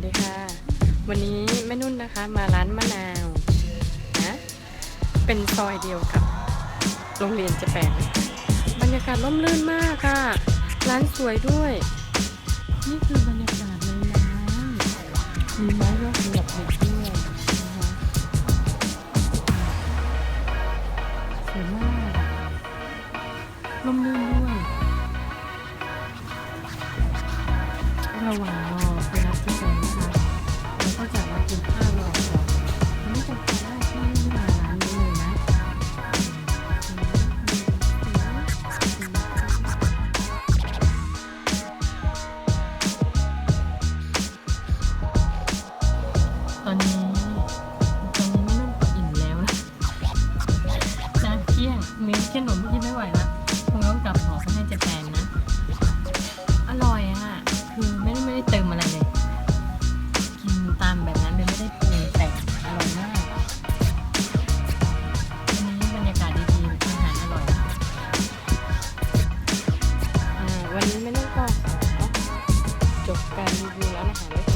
สดีค่ะ วันนี้แม่นุ่นนะคะมาร้านมะนาวนะเป็นซอยเดียวกับโรงเรียนจะแปลยบรรยากาศร่มรื่นมากค่ะ ร้านสวยด้วย นี่คือบรรยากาศในร้านมีไม้ยกสำหรับเด็กด้วยนะคะสวยมากอะร่มรื่นด้วย ระหว่างรอ มีเช่นหนูไม่กินไม่ไหวแล้วคงต้องกลับหอไปให้เจแปนนะ อร่อยอะ คือไม่ได้ไม่ได้เติมอะไรเลย กินตามแบบนั้นเลยไม่ได้ปรุงแต่งอร่อยมากวันนี้บรรยากาศดีๆอาหารอร่อยอ่าวันนี้ไม่ต้องก็จบการรีวิวร้านอาหแล้ว